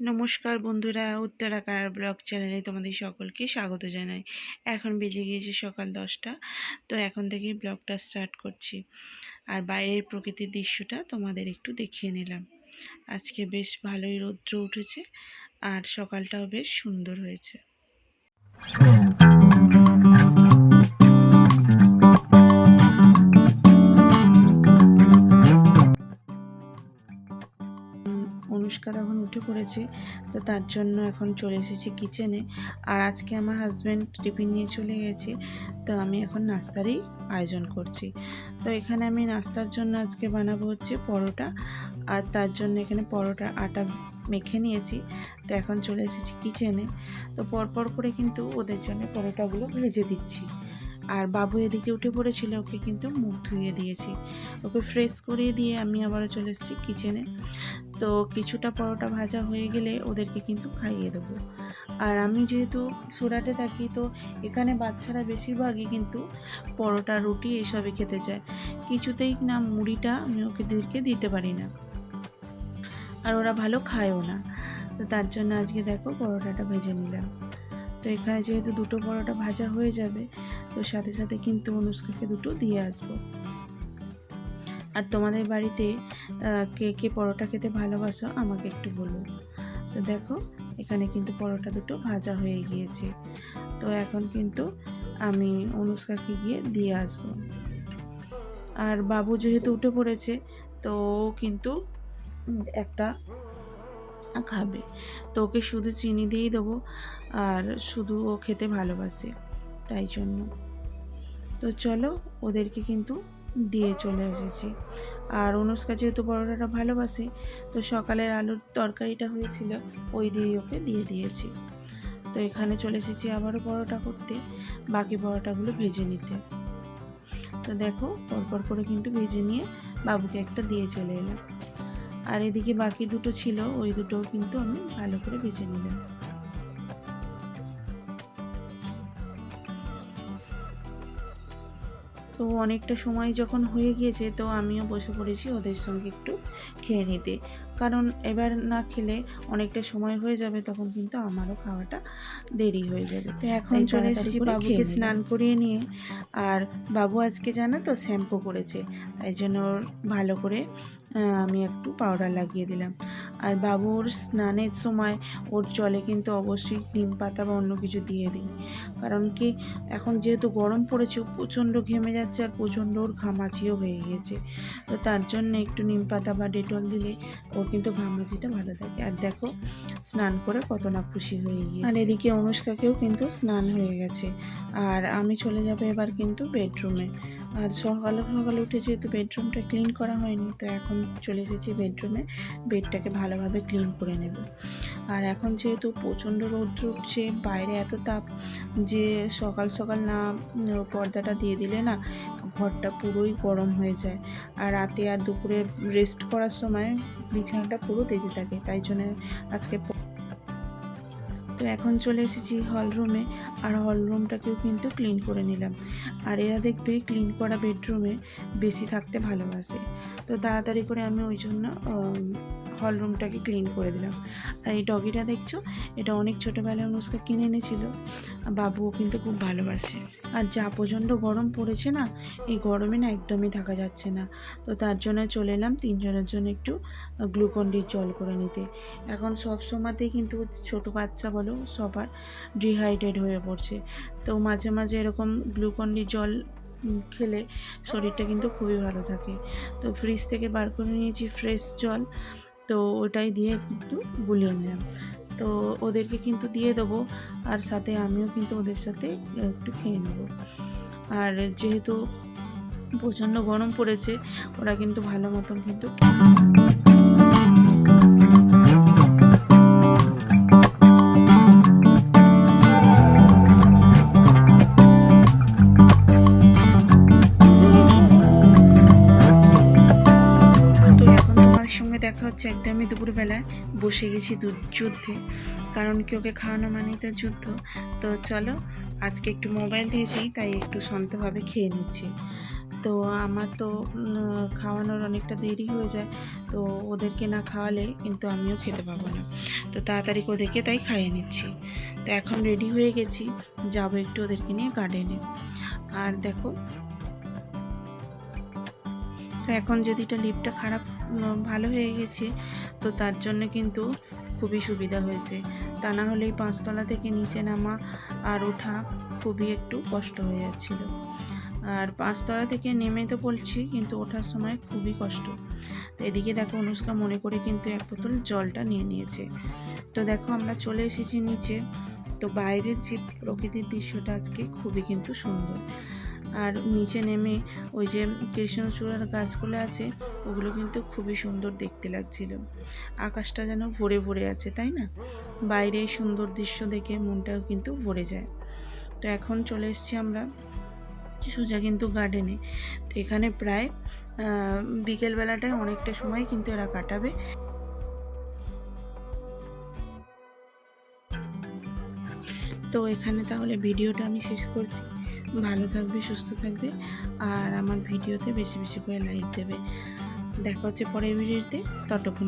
নমস্কার বন্ধুরা, উত্তরাকার ব্লগ চ্যানেলে তোমাদের সকলকে স্বাগত জানাই। এখন বেজে গিয়েছে সকাল দশটা, তো এখন থেকেই ব্লগটা স্টার্ট করছি। আর বাইরের প্রকৃতির দৃশ্যটা তোমাদের একটু দেখিয়ে নিলাম। আজকে বেশ ভালোই রৌদ্র উঠেছে আর সকালটাও বেশ সুন্দর হয়েছে। উঠে পড়েছে। তো তার জন্য এখন চলে এসেছি কিচেনে আর আজকে আমার হাজব্যান্ড টিফিন নিয়ে চলে গেছে। তো আমি এখন নাস্তারই আয়োজন করছি। তো এখানে আমি নাস্তার জন্য আজকে বানাবো হচ্ছে পরোটা। আর তার জন্য এখানে পরোটা আটা মেখে নিয়েছি। তো এখন চলে এসেছি কিচেনে তো পরপর করে কিন্তু ওদের জন্য পরোটাগুলো ভেজে দিচ্ছি। আর বাবু এদিকে উঠে পড়েছিল, ওকে কিন্তু মুখ ধুয়ে দিয়েছি। ওকে ফ্রেশ করিয়ে দিয়ে আমি আবারও চলে এসেছি কিচেনে তো কিছুটা পরোটা ভাজা হয়ে গেলে ওদেরকে কিন্তু খাইয়ে দেবো। আর আমি যেহেতু সুরাটে থাকি, তো এখানে বাচ্চারা বেশিরভাগই কিন্তু পরোটা, রুটি এসবই খেতে চায়। কিছুতেই না মুড়িটা আমি ওদেরকে দিতে পারি না। আর ওরা ভালো খায়ও না। তো তার জন্য আজকে দেখো পরোটাটা ভেজে নিলাম। তো এখানে যেহেতু দুটো পরোটা ভাজা হয়ে যাবে, তো সাথে সাথে কিন্তু অনুষ্কাকে দুটো দিয়ে আসব। আর তোমাদের বাড়িতে কে কে পরোটা খেতে ভালোবাসো আমাকে একটু বলো। তো দেখো, এখানে কিন্তু পরোটা দুটো ভাজা হয়ে গিয়েছে। তো এখন কিন্তু আমি অনুষ্কাকে গিয়ে দিয়ে আসব। আর বাবু যেহেতু উঠে পড়েছে, তো কিন্তু একটা খাবে। তো ওকে শুধু চিনি দিয়েই দেবো, আর শুধু ও খেতে ভালোবাসে, তাই জন্য। তো চলো, ওদেরকে কিন্তু দিয়ে চলে এসেছি। আর অনুষ্কা যেহেতু পরোটাটা ভালোবাসে, তো সকালের আলুর তরকারিটা হয়েছিল, ওই দিয়ে ওকে দিয়ে দিয়েছি। তো এখানে চলে এসেছি আবারও পরোটা করতে, বাকি পরোটাগুলো ভেজে নিতে। তো দেখো, পরপর করে কিন্তু ভেজে নিয়ে বাবুকে একটা দিয়ে চলে এলাম। আর এদিকে বাকি দুটো ছিল, ওই দুটোও কিন্তু আমি ভালো করে ভেজে নিলাম। তো অনেকটা সময় যখন হয়ে গিয়েছে তো আমিও বসে পড়েছি ওদের সঙ্গে একটু খেয়ে নিতে। কারণ এবার না খেলে অনেকটা সময় হয়ে যাবে তখন কিন্তু আমারও খাওয়াটা দেরি হয়ে যাবে। তো এখন চলে এসেছি বাবুকে স্নান করিয়ে নিয়ে। আর বাবু আজকে জানা তো শ্যাম্পু করেছে তাই জন্য ভালো করে আমি একটু পাউডার লাগিয়ে দিলাম। আর বাবুর স্নানের সময় ওর জলে কিন্তু অবশ্যই নিম পাতা বা অন্য কিছু দিয়ে দিই। কারণ কি, এখন যেহেতু গরম পড়েছে প্রচণ্ড ঘেমে যাচ্ছে আর প্রচণ্ড ওর ঘামাচিও হয়ে গিয়েছে। তো তার জন্য একটু নিম পাতা বা ডেটল দিলে ওর কিন্তু ঘামাচিটা ভালো থাকে। আর দেখো, স্নান করে কত না খুশি হয়ে গিয়েছে। আর এদিকে অনুষ্কাকেও কিন্তু স্নান হয়ে গেছে। আর আমি চলে যাব এবার কিন্তু বেডরুমে। আর সকালে সকালে উঠে যেহেতু বেডরুমটা ক্লিন করা হয়নি, তো এখন চলে এসেছি বেডরুমে। বেডটাকে ভালোভাবে ক্লিন করে নেব। আর এখন যেহেতু প্রচণ্ড রৌদ্র উঠছে, বাইরে এত তাপ যে সকাল সকাল না পর্দাটা দিয়ে দিলে না ঘরটা পুরোই গরম হয়ে যায়। আর রাতে আর দুপুরে রেস্ট করার সময় বিছানাটা পুরো দেখে থাকে, তাই জন্য আজকে তো এখন চলে এসেছি হল রুমে আর হলরুমটাকেও কিন্তু ক্লিন করে নিলাম। আর এরা দেখবে ক্লিন করা বেডরুমে বেশি থাকতে ভালোবাসে। তো তাড়াতাড়ি করে আমি ওই জন্য হল রুমটাকে ক্লিন করে দিলাম। আর এই ডগিটা দেখছ? এটা অনেক ছোটোবেলায় অনুষ্কা কিনে এনেছিল। বাবুও কিন্তু খুব ভালোবাসে। আর যা প্রচণ্ড গরম পড়েছে না, এই গরমে না একদমই থাকা যাচ্ছে না। তো তার জন্য চলে এলাম তিনজনের জন্য একটু গ্লুকন ডির জল করে নিতে। এখন সব সময়তেই কিন্তু ছোটো বাচ্চা বলো, সবার ডিহাইড্রেট হয়ে পড়ছে। তো মাঝে মাঝে এরকম গ্লুকন ডি জল খেলে শরীরটা কিন্তু খুবই ভালো থাকে। তো ফ্রিজ থেকে বার করে নিয়েছি ফ্রেশ জল। তো ওটাই দিয়ে একটু গুলিয়ে নিলাম। তো ওদেরকে কিন্তু দিয়ে দেবো আর সাথে আমিও কিন্তু ওদের সাথে একটু খেয়ে নেব। আর যেহেতু প্রচণ্ড গরম পড়েছে, ওরা কিন্তু ভালো মতন কিন্তু দেখা হচ্ছে একদমই দুপুরবেলায়। বসে গেছি যুদ্ধে। কারণ কি ওকে খাওয়ানো মানেই তো যুদ্ধ। তো চলো, আজকে একটু মোবাইল দিয়েছি, তাই একটু শান্তভাবে খেয়ে নিচ্ছি। তো আমার তো খাওয়ানোর অনেকটা দেরি হয়ে যায়। তো ওদেরকে না খাওয়ালে কিন্তু আমিও খেতে পাবো না। তো তাড়াতাড়ি ওদেরকে তাই খাইয়ে নিচ্ছি। তো এখন রেডি হয়ে গেছি। যাব একটু ওদেরকে নিয়ে গার্ডেনে আর দেখো, তো এখন যদি লিফটটা খারাপ ভালো হয়ে গেছে। তো তার জন্য কিন্তু খুবই সুবিধা হয়েছে। তা না হলে এই পাঁচতলা থেকে নিচে নামা আর ওঠা খুবই একটু কষ্ট হয়ে যাচ্ছিল। আর পাঁচতলা থেকে নেমে তো বলছি, কিন্তু ওঠার সময় খুবই কষ্ট। তো এদিকে দেখো অনুষ্কা মনে করে কিন্তু এক বোতল জলটা নিয়ে নিয়েছে। তো দেখো আমরা চলে এসেছি নিচে। তো বাইরের যে প্রকৃতির দৃশ্যটা আজকে খুবই কিন্তু সুন্দর। আর নিচে নেমে ওই যে কৃষ্ণচূড়ার গাছগুলো আছে, ওগুলো কিন্তু খুবই সুন্দর দেখতে লাগছিল। আকাশটা যেন ভরে ভরে আছে, তাই না? বাইরে সুন্দর দৃশ্য দেখে মনটাও কিন্তু ভরে যায়। তো এখন চলে এসেছি আমরা সোজা কিন্তু গার্ডেনে তো এখানে প্রায় বিকেলবেলাটায় অনেকটা সময় কিন্তু এরা কাটাবে। তো এখানে তাহলে ভিডিওটা আমি শেষ করছি। ভালো থাকবে, সুস্থ থাকবে আর আমার ভিডিওতে বেশি বেশি করে লাইক দেবে। দেখা হচ্ছে পরের ভিডিওতে, ততক্ষণ